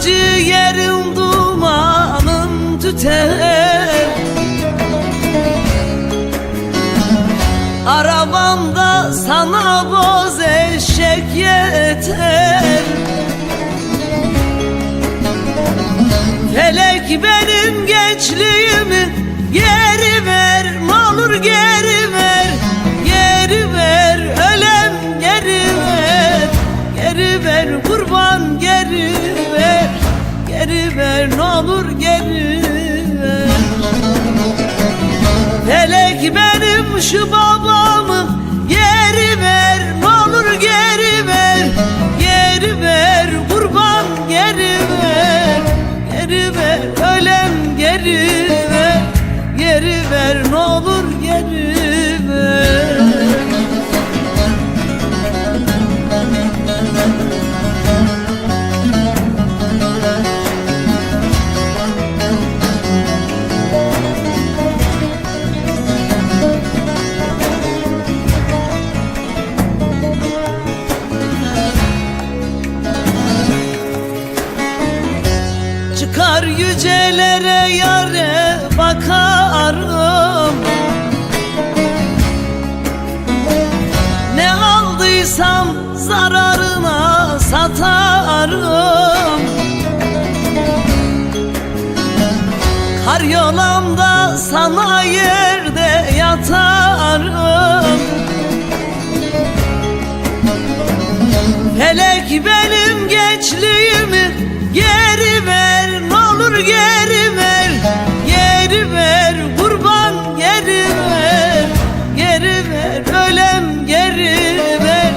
ciğerim dumanın tüter. Arabamda sana boz eşek yeter. Felek benim gençliğimi geri ver olur geri ne olur geri ver Felek benim şu babamı geri ver Ne olur geri ver. Geri ver kurban geri ver. Geri ver ölem geri ver. Geri ver ne olur geri Çıkar yücelere yare bakarım. Ne aldıysam zararına satarım. Kar yolamda sana yerde yatarım. Felek benim gençliğimi geri ver Geri ver, geri ver Kurban geri ver, geri ver Ölem geri ver,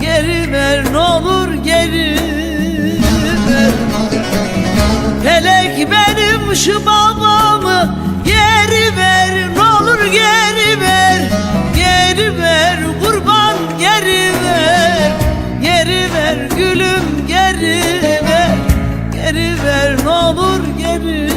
geri ver Ne olur geri ver. Felek benim şu baba. Baby.